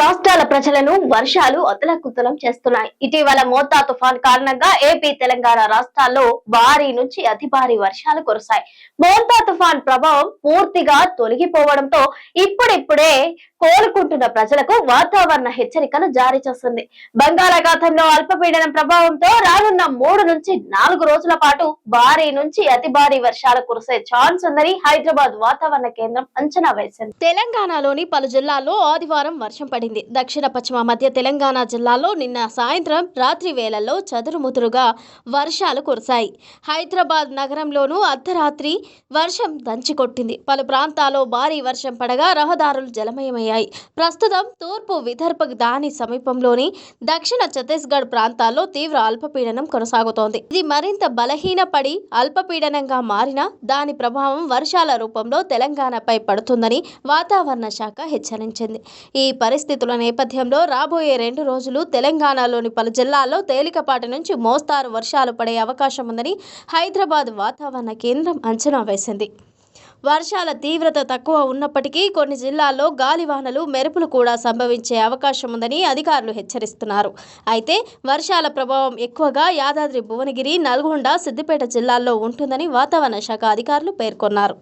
రాష్ట్రాల ప్రజలను వర్షాలు అతలకుతలం చేస్తున్నాయి. ఇటీవల మోతా తుఫాన్ కారణంగా ఏపీ తెలంగాణ రాష్ట్రాల్లో భారీ నుంచి అతి భారీ వర్షాలు కురిశాయి. మోతా తుఫాన్ ప్రభావం పూర్తిగా తొలగిపోవడంతో ఇప్పుడిప్పుడే కోలుకుంటున్న ప్రజలకు వాతావరణ హెచ్చరికలు జారీ చేస్తుంది. బంగాళాఖాతంలో అల్పపీడనం ప్రభావంతో రానున్న మూడు నుంచి నాలుగు రోజుల పాటు భారీ నుంచి అతి భారీ వర్షాలు కురిసే ఛాన్స్ ఉందని హైదరాబాద్ వాతావరణ కేంద్రం అంచనా వేసింది. తెలంగాణలోని పలు జిల్లాల్లో ఆదివారం వర్షం పడింది. దక్షిణ పశ్చిమ మధ్య తెలంగాణ జిల్లాలో నిన్న సాయంత్రం రాత్రి వేళల్లో చదురుముదురుగా వర్షాలు కురిశాయి. హైదరాబాద్ నగరంలోనూ అర్ధరాత్రి వర్షం దంచికొట్టింది. పలు ప్రాంతాల్లో భారీ వర్షం పడగా రహదారులు జలమయమయ్యాయి. ప్రస్తుతం తూర్పు విదర్భ దాని సమీపంలోని దక్షిణ ఛత్తీస్గఢ్ ప్రాంతాల్లో తీవ్ర అల్పపీడనం కొనసాగుతోంది. ఇది మరింత బలహీనపడి అల్పపీడనంగా మారినా దాని ప్రభావం వర్షాల రూపంలో తెలంగాణపై పడుతుందని వాతావరణ శాఖ హెచ్చరించింది. ఈ పరిస్థితుల నేపథ్యంలో రాబోయే రెండు రోజులు తెలంగాణలోని పలు జిల్లాల్లో తేలికపాటి నుంచి మోస్తారు వర్షాలు పడే అవకాశం ఉందని హైదరాబాద్ వాతావరణ కేంద్రం అంచనా వేసింది. వర్షాల తీవ్రత తక్కువ ఉన్నప్పటికీ కొన్ని జిల్లాల్లో గాలివానలు మెరుపులు కూడా సంభవించే అవకాశం ఉందని అధికారులు హెచ్చరిస్తున్నారు. అయితే వర్షాల ప్రభావం ఎక్కువగా యాదాద్రి భువనగిరి నల్గొండ సిద్దిపేట జిల్లాల్లో ఉంటుందని వాతావరణ శాఖ అధికారులు పేర్కొన్నారు.